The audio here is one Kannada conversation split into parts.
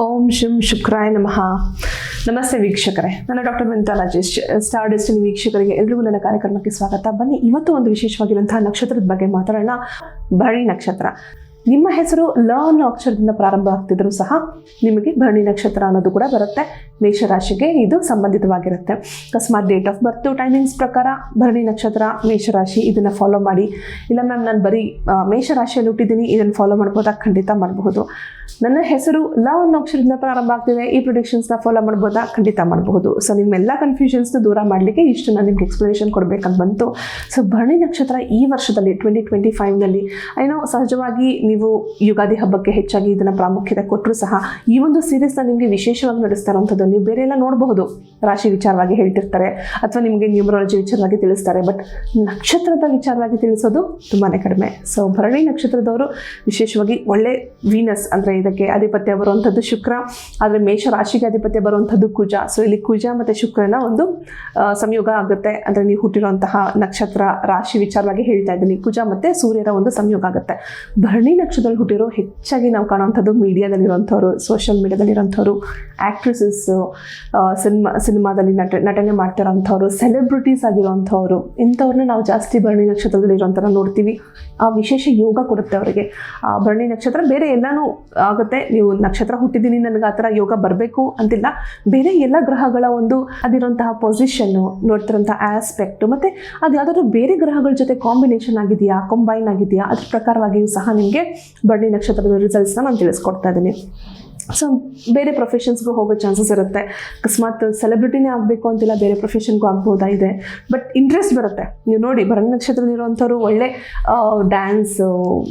ಓಂ ಶಿಂ ಶುಕ್ರಾಯ ನಮಃ. ನಮಸ್ತೆ ವೀಕ್ಷಕರೇ. ನನ್ನ ಡಾಕ್ಟರ್ ಮೆಂಟಾಲಜಿಸ್ಟ್ ಸ್ಟಾರ್ ಡೆಸ್ಟಿನಿ ವೀಕ್ಷಕರಿಗೆ ಎಲ್ರಿಗೂ ನನ್ನ ಕಾರ್ಯಕ್ರಮಕ್ಕೆ ಸ್ವಾಗತ. ಬನ್ನಿ, ಇವತ್ತು ಒಂದು ವಿಶೇಷವಾಗಿರುವಂತಹ ನಕ್ಷತ್ರದ ಬಗ್ಗೆ ಮಾತಾಡೋಣ. ಭರಣಿ ನಕ್ಷತ್ರ. ನಿಮ್ಮ ಹೆಸರು ಲ ಅನ್ನೋ ಅಕ್ಷರದಿಂದ ಪ್ರಾರಂಭ ಆಗ್ತಿದ್ರು ಸಹ ನಿಮಗೆ ಭರಣಿ ನಕ್ಷತ್ರ ಅನ್ನೋದು ಕೂಡ ಬರುತ್ತೆ. ಮೇಷರಾಶಿಗೆ ಇದು ಸಂಬಂಧಿತವಾಗಿರುತ್ತೆ. ಅಕಸ್ಮಾತ್ ಡೇಟ್ ಆಫ್ ಬರ್ತು ಟೈಮಿಂಗ್ಸ್ ಪ್ರಕಾರ ಭರಣಿ ನಕ್ಷತ್ರ, ಮೇಷರಾಶಿ ಇದನ್ನು ಫಾಲೋ ಮಾಡಿ. ಇಲ್ಲ ಮ್ಯಾಮ್ ನಾನು ಬರೀ ಮೇಷರಾಶಿಯಲ್ಲಿ ಹುಟ್ಟಿದ್ದೀನಿ, ಇದನ್ನು ಫಾಲೋ ಮಾಡ್ಬೋದಾ? ಖಂಡಿತ ಮಾಡಬಹುದು. ನನ್ನ ಹೆಸರು ಲ ಅನ್ನೋ ಅಕ್ಷರದಿಂದ ಪ್ರಾರಂಭ ಆಗ್ತಿದೆ. ಈ ಪ್ರೊಡಿಕ್ಷನ್ಸ್ನ ಫಾಲೋ ಮಾಡ್ಬೋದಾ? ಖಂಡಿತ ಮಾಡಬಹುದು. ಸೊ ನಿಮ್ಮೆಲ್ಲ ಕನ್ಫ್ಯೂಷನ್ಸ್ನ ದೂರ ಮಾಡಲಿಕ್ಕೆ ಇಷ್ಟು ನಾನು ನಿಮ್ಗೆ ಎಕ್ಸ್ಪ್ಲನೇಷನ್ ಕೊಡಬೇಕಂತ ಬಂತು. ಸೊ ಭರಣಿ ನಕ್ಷತ್ರ ಈ ವರ್ಷದಲ್ಲಿ ಟ್ವೆಂಟಿ ಟ್ವೆಂಟಿ ಫೈವ್ನಲ್ಲಿ ಐನೋ ಸಹಜವಾಗಿ ನೀವು ಯುಗಾದಿ ಹಬ್ಬಕ್ಕೆ ಹೆಚ್ಚಾಗಿ ಇದನ್ನು ಪ್ರಾಮುಖ್ಯತೆ ಕೊಟ್ಟರು ಸಹ ಈ ಒಂದು ಸೀರೀಸ್ನ ನಿಮಗೆ ವಿಶೇಷವಾಗಿ ನಡೆಸ್ತಾ ಇರೋಂಥದ್ದು ನೀವು ಬೇರೆ ಎಲ್ಲ ನೋಡಬಹುದು. ರಾಶಿ ವಿಚಾರವಾಗಿ ಹೇಳ್ತಿರ್ತಾರೆ ಅಥವಾ ನಿಮಗೆ ನ್ಯೂಮರಾಲಜಿ ವಿಚಾರವಾಗಿ ತಿಳಿಸ್ತಾರೆ. ಬಟ್ ನಕ್ಷತ್ರದ ವಿಚಾರವಾಗಿ ತಿಳಿಸೋದು ತುಂಬಾ ಕಡಿಮೆ. ಸೊ ಭರಣಿ ನಕ್ಷತ್ರದವರು ವಿಶೇಷವಾಗಿ ಒಳ್ಳೆ ವೀನಸ್ ಅಂದರೆ ಇದಕ್ಕೆ ಅಧಿಪತ್ಯ ಬರುವಂಥದ್ದು ಶುಕ್ರ. ಆದರೆ ಮೇಷ ರಾಶಿಗೆ ಅಧಿಪತ್ಯ ಬರುವಂಥದ್ದು ಕುಜ. ಸೊ ಇಲ್ಲಿ ಕುಜ ಮತ್ತು ಶುಕ್ರನ ಒಂದು ಸಂಯೋಗ ಆಗುತ್ತೆ. ಅಂದರೆ ನೀವು ಹುಟ್ಟಿರುವಂತಹ ನಕ್ಷತ್ರ ರಾಶಿ ವಿಚಾರವಾಗಿ ಹೇಳ್ತಾ ಇದ್ದೀನಿ. ಕುಜ ಮತ್ತು ಸೂರ್ಯರ ಒಂದು ಸಂಯೋಗ ಆಗುತ್ತೆ. ಭರಣಿ ನಕ್ಷತ್ರದಲ್ಲಿ ಹುಟ್ಟಿರೋ ಹೆಚ್ಚಾಗಿ ನಾವು ಕಾಣುವಂಥದ್ದು ಮೀಡಿಯಾದಲ್ಲಿರುವಂಥವ್ರು ಸೋಷಿಯಲ್ ಮೀಡಿಯಾದಲ್ಲಿರೋಂಥವ್ರು ಆ್ಯಕ್ಟ್ರೆಸಸ್ಸು ಸಿನಿಮಾ ಸಿನಿಮಾದಲ್ಲಿ ನಟ, ನಟನೆ ಮಾಡ್ತಿರೋಂಥವ್ರು ಸೆಲೆಬ್ರಿಟೀಸ್ ಆಗಿರೋಂಥವ್ರು ಇಂಥವ್ರನ್ನ ನಾವು ಜಾಸ್ತಿ ಭರಣಿ ನಕ್ಷತ್ರದಲ್ಲಿ ಇರೋಂಥರ ನೋಡ್ತೀವಿ. ಆ ವಿಶೇಷ ಯೋಗ ಕೊಡುತ್ತೆ ಅವರಿಗೆ. ಆ ಭರಣಿ ನಕ್ಷತ್ರ ಬೇರೆ ಎಲ್ಲನೂ ಆಗುತ್ತೆ. ನೀವು ನಕ್ಷತ್ರ ಹುಟ್ಟಿದ್ದೀನಿ, ನನಗೆ ಆ ಥರ ಯೋಗ ಬರಬೇಕು ಅಂತಿಲ್ಲ. ಬೇರೆ ಎಲ್ಲ ಗ್ರಹಗಳ ಒಂದು ಅದಿರೋಂತಹ ಪೊಸಿಷನ್ನು ನೋಡ್ತಿರೋಂಥ ಆಸ್ಪೆಕ್ಟು ಮತ್ತು ಅದು ಯಾವುದಾದ್ರೂ ಬೇರೆ ಗ್ರಹಗಳ ಜೊತೆ ಕಾಂಬಿನೇಷನ್ ಆಗಿದೆಯಾ ಕಂಬೈನ್ ಆಗಿದೆಯಾ, ಅದ್ರ ಪ್ರಕಾರವಾಗಿಯೂ ಸಹ ನಿಮಗೆ ಭರಣಿ ನಕ್ಷತ್ರದ ರಿಸಲ್ಟ್ಸ್ನ ನಾನು ತಿಳಿಸ್ಕೊಡ್ತಾ ಇದ್ದೀನಿ. ಸೊ ಬೇರೆ ಪ್ರೊಫೆಷನ್ಸ್ಗೂ ಹೋಗೋ ಚಾನ್ಸಸ್ ಇರುತ್ತೆ. ಅಕಸ್ಮಾತ್ ಸೆಲೆಬ್ರಿಟಿನೇ ಆಗಬೇಕು ಅಂತಿಲ್ಲ, ಬೇರೆ ಪ್ರೊಫೆಷನ್ಗೂ ಆಗ್ಬೋದಾ ಇದೆ. ಬಟ್ ಇಂಟ್ರೆಸ್ಟ್ ಬರುತ್ತೆ. ನೀವು ನೋಡಿ, ಭರಣಿ ನಕ್ಷತ್ರದಲ್ಲಿರುವಂಥವ್ರು ಒಳ್ಳೆ ಡ್ಯಾನ್ಸು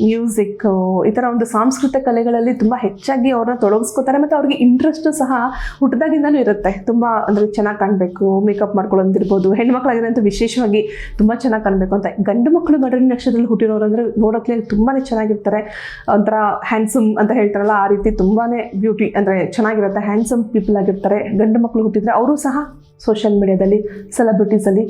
ಮ್ಯೂಸಿಕ್ ಈ ಥರ ಒಂದು ಸಾಂಸ್ಕೃತಿಕ ಕಲೆಗಳಲ್ಲಿ ತುಂಬ ಹೆಚ್ಚಾಗಿ ಅವ್ರನ್ನ ತೊಡಗಿಸ್ಕೋತಾರೆ ಮತ್ತು ಅವ್ರಿಗೆ ಇಂಟ್ರೆಸ್ಟು ಸಹ ಹುಟ್ಟದಾಗಿಂದನೂ ಇರುತ್ತೆ. ತುಂಬ ಅಂದರೆ ಚೆನ್ನಾಗಿ ಕಾಣಬೇಕು ಮೇಕಪ್ ಮಾಡ್ಕೊಳ್ಳೋದಿರ್ಬೋದು ಹೆಣ್ಮಕ್ಳಾಗಿರೋಂಥ ವಿಶೇಷವಾಗಿ ತುಂಬ ಚೆನ್ನಾಗಿ ಕಾಣಬೇಕು ಅಂತ. ಗಂಡು ಮಕ್ಕಳು ಭರಣಿ ನಕ್ಷತ್ರದಲ್ಲಿ ಹುಟ್ಟಿರೋರು ಅಂದರೆ ನೋಡೋಕ್ಕೆ ತುಂಬಾ ಚೆನ್ನಾಗಿರ್ತಾರೆ. ಒಂಥರ ಹ್ಯಾಂಡ್ಸಮ್ ಅಂತ ಹೇಳ್ತಾರಲ್ಲ, ಆ ರೀತಿ ತುಂಬಾ ಬ್ಯೂಟಿ ಅಂದರೆ ಚೆನ್ನಾಗಿರುತ್ತೆ ಹ್ಯಾಂಡ್ಸಮ್ ಪೀಪಲ್ ಆಗಿರ್ತಾರೆ, ಗಂಡು ಮಕ್ಕಳು ಹುಟ್ಟಿದ್ರೆ ಅವರು ಸಹ ಸೋಷಿಯಲ್ ಮೀಡಿಯಾದಲ್ಲಿ ಸೆಲೆಬ್ರಿಟೀಸಲ್ಲಿ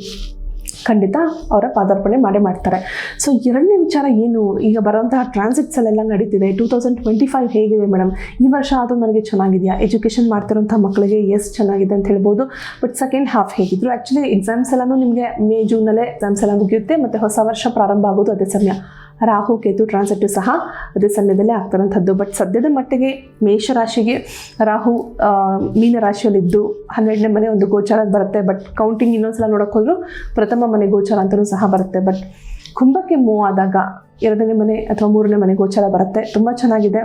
ಖಂಡಿತ ಅವರ ಪಾದಾರ್ಪಣೆ ಮಾಡೇ ಮಾಡ್ತಾರೆ. ಸೊ ಎರಡನೇ ವಿಚಾರ ಏನು? ಈಗ ಬರೋಂತಹ ಟ್ರಾನ್ಸಿಟ್ಸ್ ಅಲ್ಲೆಲ್ಲ ನಡೀತಿದೆ. ಟೂ ತೌಸಂಡ್ ಟ್ವೆಂಟಿ ಫೈವ್ ಹೇಗಿದೆ ಮೇಡಮ್ ಈ ವರ್ಷ ಆದರೂ ನನಗೆ ಚೆನ್ನಾಗಿದೆಯಾ? ಎಜುಕೇಷನ್ ಮಾಡ್ತಿರೋಂಥ ಮಕ್ಕಳಿಗೆ ಎಸ್ ಚೆನ್ನಾಗಿದೆ ಅಂತ ಹೇಳ್ಬೋದು. ಬಟ್ ಸೆಕೆಂಡ್ ಹಾಫ್ ಹೇಗಿದ್ರು? ಆ್ಯಕ್ಚುಲಿ ಎಕ್ಸಾಮ್ಸ್ ಎಲ್ಲನೂ ನಿಮಗೆ ಮೇ ಜೂನಲ್ಲೇ ಎಕ್ಸಾಮ್ಸ್ ಎಲ್ಲ ಮುಗಿಯುತ್ತೆ, ಮತ್ತು ಹೊಸ ವರ್ಷ ಪ್ರಾರಂಭ ಆಗೋದು ಅದೇ ಸಮಯ. ರಾಹು, ಕೇತು ಟ್ರಾನ್ಸಿಟಿವ್ ಸಹ ಅದೇ ಸಮಯದಲ್ಲೇ ಆಗ್ತಿರೋಂಥದ್ದು. ಬಟ್ ಸದ್ಯದ ಮಟ್ಟಿಗೆ ಮೇಷರಾಶಿಗೆ ರಾಹು ಮೀನ ಮೀನರಾಶಿಯಲ್ಲಿದ್ದು ಹನ್ನೆರಡನೇ ಮನೆ ಒಂದು ಗೋಚಾರ ಬರುತ್ತೆ. ಬಟ್ ಕೌಂಟಿಂಗ್ ಇನ್ನೊಂದ್ಸಲ ನೋಡೋಕೆ ಹೋದ್ರು ಪ್ರಥಮ ಮನೆ ಗೋಚಾರ ಅಂತಲೂ ಸಹ ಬರುತ್ತೆ. ಬಟ್ ಕುಂಭಕ್ಕೆ ಮೂವ್ ಆದಾಗ ಎರಡನೇ ಮನೆ ಅಥವಾ ಮೂರನೇ ಮನೆ ಗೋಚಾರ ಬರುತ್ತೆ. ತುಂಬ ಚೆನ್ನಾಗಿದೆ.